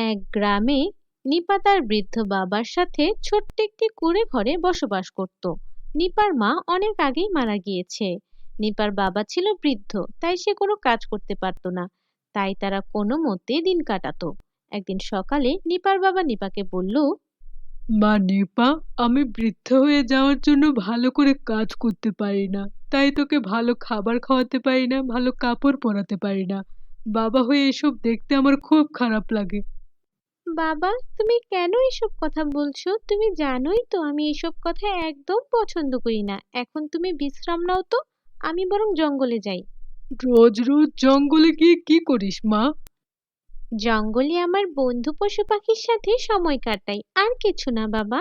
এক গ্রামে নিপা তার বৃদ্ধ বাবার সাথে ছোট্ট একটি কুঁড়ে ঘরে বসবাস করত। নিপার মা অনেক আগেই মারা গিয়েছে। নিপার বাবা ছিল বৃদ্ধ, তাই সে কোনো কাজ করতে পারত না। তাই তারা কোনো মতে দিন কাটাতো। একদিন সকালে নিপার বাবা নিপাকে বলল, মা, নিপা, আমি বৃদ্ধ হয়ে যাওয়ার জন্য ভালো করে কাজ করতে পারি না। তাই তোকে ভালো খাবার খাওয়াতে পারি না, ভালো কাপড় পরাতে পারি না। বাবা হয়ে এসব দেখতে আমার খুব খারাপ লাগে। বাবা তুমি কেন এসব কথা বলছো? তুমি জানোই তো আমি এসব কথা একদম পছন্দ করি না। এখন তুমি বিশ্রাম নাও তো আমি বরং জঙ্গলে যাই। রোজ রোজ জঙ্গলে গিয়ে কি করিস মা? জঙ্গলে আমার বন্ধু পশু পাখির সাথে সময় কাটাই আর কিছু না বাবা।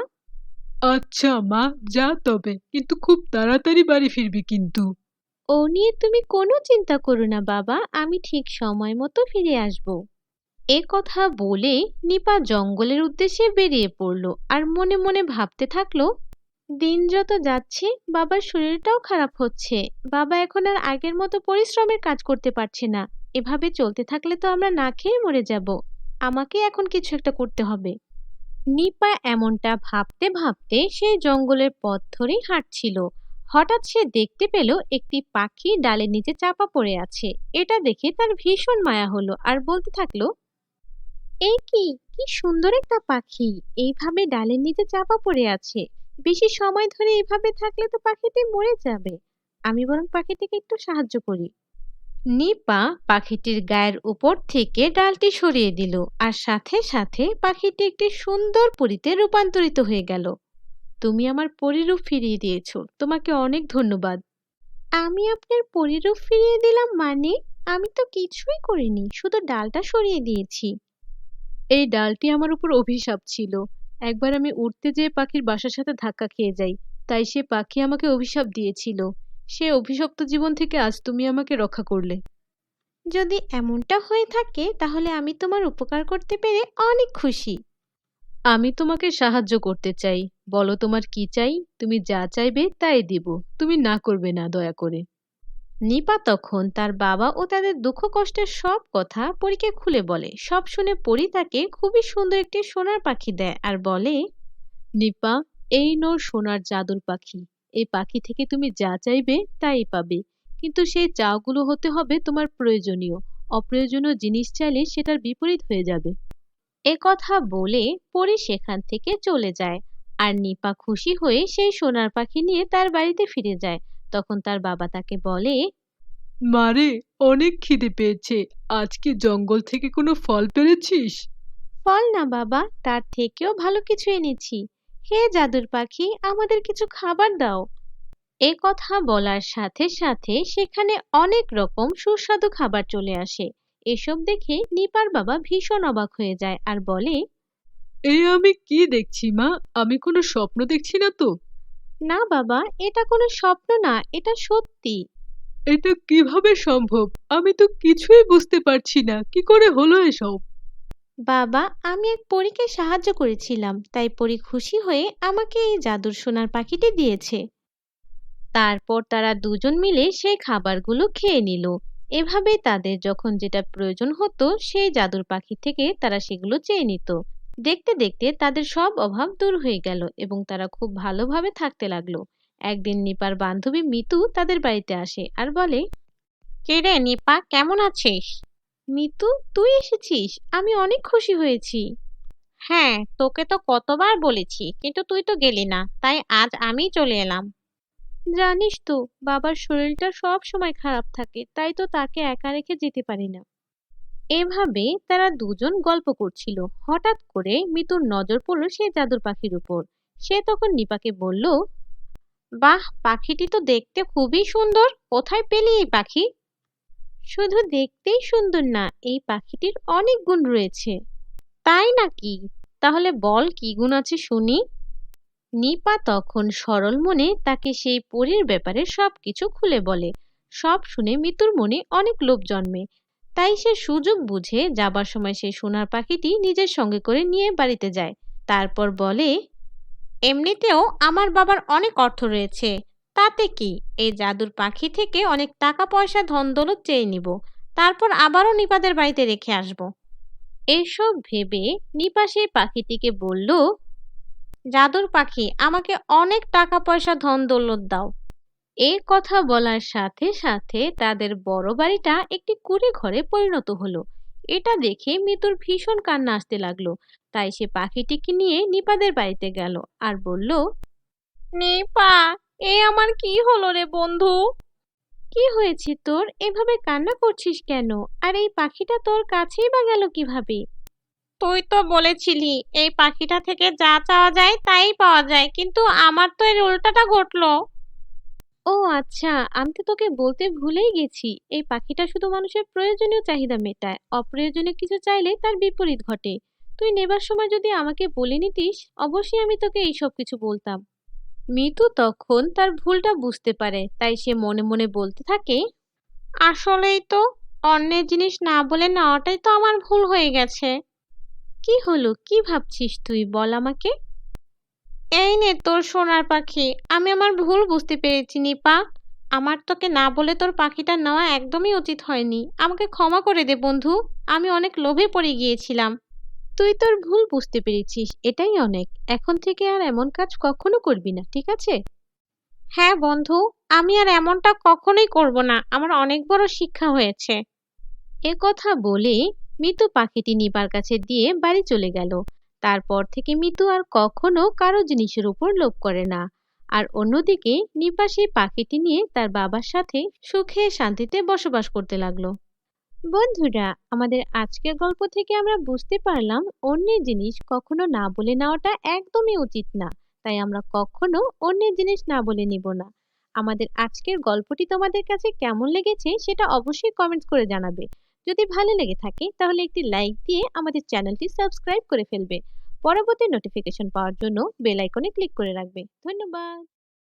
আচ্ছা মা যা তবে কিন্তু খুব তাড়াতাড়ি বাড়ি ফিরবি কিন্তু। ও নিয়ে তুমি কোনো চিন্তা করো না বাবা আমি ঠিক সময় মতো ফিরে আসব। এ কথা বলে নিপা জঙ্গলের উদ্দেশ্যে বেরিয়ে পড়ল আর মনে মনে ভাবতে থাকল, দিন যত যাচ্ছে, বাবার শরীরটাও খারাপ হচ্ছে। বাবা এখন আর আগের মতো পরিশ্রমের কাজ করতে পারছে না। এভাবে চলতে থাকলে তো আমরা না খেয়ে মরে যাব। আমাকে এখন কিছু একটা করতে হবে। নিপা এমনটা ভাবতে ভাবতে সেই জঙ্গলের পথ ধরেই হাঁটছিল। হঠাৎ সে দেখতে পেল একটি পাখি ডালের নিচে চাপা পড়ে আছে। এটা দেখে তার ভীষণ মায়া হলো আর বলতে থাকল এই কি? কি সুন্দর একটা পাখি। এইভাবে ডালের নিচে চাপা পড়ে আছে। বেশি সময় ধরে এইভাবে থাকলে তো পাখিটি মরে যাবে। আমি বরং পাখিটিকে একটু সাহায্য করি। নিপা পাখিটির গায়ের উপর থেকে ডালটি সরিয়ে দিল আর সাথে সাথে পাখিটি একটি সুন্দর পরিতে রূপান্তরিত হয়ে গেল। তুমি আমার পরিরূপ ফিরিয়ে দিয়েছ। তোমাকে অনেক ধন্যবাদ। আমি আপনার পরিরূপ ফিরিয়ে দিলাম মানে? আমি তো কিছুই করিনি। শুধু ডালটা সরিয়ে দিয়েছি। এই ডালটি আমার উপর অভিশাপ ছিল। একবার আমি উড়তে যেয়ে পাখির বাসার সাথে ধাক্কা খেয়ে যাই তাই সে পাখি আমাকে অভিশাপ দিয়েছিল। সে অভিশপ্ত জীবন থেকে আজ তুমি আমাকে রক্ষা করলে। যদি এমনটা হয়ে থাকে তাহলে আমি তোমার উপকার করতে পেরে অনেক খুশি। আমি তোমাকে সাহায্য করতে চাই। বলো তোমার কি চাই? তুমি যা চাইবে তাই দিব। তুমি না করবে না দয়া করে। নিপা তখন তার বাবা ও তাদের দুঃখ কষ্টের সব কথা পরীকে খুলে বলে। সব শুনে পরি তাকে খুবই সুন্দর একটি সোনার পাখি দেয় আর বলে, নিপা, এই নো সোনার জাদুর পাখি। এই পাখি থেকে তুমি যা চাইবে তাই পাবে। কিন্তু সেই চাওগুলো হতে হবে তোমার প্রয়োজনীয়। অপ্রয়োজনীয় জিনিস চাইলে সেটার বিপরীত হয়ে যাবে। এ কথা বলে পরি সেখান থেকে চলে যায়। আর নিপা খুশি হয়ে সেই সোনার পাখি নিয়ে তার বাড়িতে ফিরে যায়। তখন তার বাবা তাকে বলে মারে অনেক খিদে পেয়েছে। আজকে জঙ্গল থেকে কোনো ফল পেরেছিস? ফল না বাবা তার থেকেও ভালো কিছু এনেছি। হে জাদুর পাখি আমাদের কিছু খাবার দাও। এ কথা বলার সাথে সাথে সেখানে অনেক রকম সুস্বাদু খাবার চলে আসে। এসব দেখে নিপার বাবা ভীষণ অবাক হয়ে যায় আর বলে এই আমি কি দেখছি মা? আমি কোনো স্বপ্ন দেখছি না তো? না বাবা এটা কোনো স্বপ্ন না এটা সত্যি। এটা কীভাবে সম্ভব? আমি তো কিছুই বুঝতে পারছি না কি করে হলো এসব? বাবা আমি এক পরীকে সাহায্য করেছিলাম তাই পরী খুশি হয়ে আমাকে এই জাদুর সোনার পাখিটি দিয়েছে। তারপর তারা দুজন মিলে সেই খাবারগুলো খেয়ে নিল। এভাবে তাদের যখন যেটা প্রয়োজন হতো সেই জাদুর পাখি থেকে তারা সেগুলো চেয়ে নিত। দেখতে দেখতে তাদের সব অভাব দূর হয়ে গেল এবং তারা খুব ভালোভাবে থাকতে লাগল। একদিন নিপার বান্ধবী মিতু তাদের বাড়িতে আসে আর বলে কে রে নিপা কেমন আছিস? মিতু তুই এসেছিস? আমি অনেক খুশি হয়েছি। হ্যাঁ তোকে তো কতবার বলেছি কিন্তু তুই তো গেলি না তাই আজ আমি চলে এলাম। জানিস তো বাবার শরীরটা সব সময় খারাপ থাকে তাই তো তাকে একা রেখে যেতে পারি না। এভাবে তারা দুজন গল্প করছিল। হঠাৎ করে মিতুর নজর পড়ল সেই জাদুর পাখির উপর। সে তখন নিপাকে বলল, বাহ, পাখিটি তো দেখতে খুবই সুন্দর। কোথায় পেলি এই পাখি? শুধু দেখতেই সুন্দর না, এই পাখিটির অনেক গুণ রয়েছে। তাই নাকি? তাহলে বল কি গুণ আছে শুনি? নিপা তখন সরল মনে তাকে সেই পরীর ব্যাপারে সবকিছু খুলে বলে। সব শুনে মিতুর মনে অনেক লোভ জন্মে। তাই সে সুযোগ বুঝে যাবার সময় সেই সোনার পাখিটি নিজের সঙ্গে করে নিয়ে বাড়িতে যায়। তারপর বলে, এমনিতেও আমার বাবার অনেক অর্থ রয়েছে। তাতে কি? এই জাদুর পাখি থেকে অনেক টাকা পয়সা ধন দৌলত চেয়ে নিব। তারপর আবারও নিপাদের বাড়িতে রেখে আসব। এসব ভেবে নিপা সেই পাখিটিকে বলল, জাদুর পাখি, আমাকে অনেক টাকা পয়সা ধন দৌলত দাও। এই কথা বলার সাথে সাথে তাদের বড় বাড়িটা একটি কুড়ে ঘরে পরিণত হলো। এটা দেখে মিতুর ভীষণ কান্না আসতে লাগল। তাই সে পাখিটিকে নিয়ে নিপাদের বাড়িতে গেল আর বলল নিপা এ আমার কি হলো রে বন্ধু? কি হয়েছে তোর? এভাবে কান্না করছিস কেন? আর এই পাখিটা তোর কাছেই বা গেল কীভাবে? তুই তো বলেছিলি এই পাখিটা থেকে যা চাওয়া যায় তাই পাওয়া যায় কিন্তু আমার তো এর উল্টাটা ঘটলো। ও আচ্ছা আমি তো তোকে বলতে ভুলেই গেছি। এই পাখিটা শুধু মানুষের প্রয়োজনীয় চাহিদা মেটায়। অপ্রয়োজনীয় কিছু চাইলে তার বিপরীত ঘটে। তুই নেবার সময় যদি আমাকে বলে নিতিস, অবশ্যই আমি তোকে এইসব কিছু বলতাম। মিতু তখন তার ভুলটা বুঝতে পারে, তাই সে মনে মনে বলতে থাকে, আসলেই তো অন্যের জিনিস না বলে নেওয়াটাই তো আমার ভুল হয়ে গেছে। কি হলো? কি ভাবছিস তুই? বল আমাকে। এই নে তোর সোনার পাখি। আমি আমার ভুল বুঝতে পেরেছি, নিপা। আমার তোকে না বলে তোর পাখিটা নেওয়া একদমই উচিত হয়নি। আমাকে ক্ষমা করে দে, বন্ধু। আমি অনেক লোভে পড়ে গিয়েছিলাম। তুই তোর ভুল বুঝতে পেরেছিস, এটাই অনেক। এখন থেকে আর এমন কাজ কখনো করবি না, ঠিক আছে? হ্যাঁ বন্ধু। আমি আর এমনটা কখনোই করব না। আমার অনেক বড় শিক্ষা হয়েছে। এ কথা বলে মৃত পাখিটি নিবার কাছে দিয়ে বাড়ি চলে গেল। তারপর থেকে মিতু আর কখনো কারও জিনিসের উপর লোভ করে না। আর অন্যদিকে নিপা সেই পাখিটি নিয়ে তার বাবার সাথে সুখে শান্তিতে বসবাস করতে লাগল। বন্ধুরা, আমাদের আজকের গল্প থেকে আমরা বুঝতে পারলাম অন্যের জিনিস কখনো না বলে নেওয়াটা একদমই উচিত না। তাই আমরা কখনো অন্যের জিনিস না বলে নিব না। আমাদের আজকের গল্পটি তোমাদের কাছে কেমন লেগেছে সেটা অবশ্যই কমেন্টস করে জানাবে। যদি ভালো লেগে থাকে, তাহলে একটি লাইক দিয়ে আমাদের চ্যানেলটি সাবস্ক্রাইব করে ফেলবে। পরবর্তী নোটিফিকেশন পাওয়ার জন্য বেল আইকনে ক্লিক করে রাখবে। ধন্যবাদ।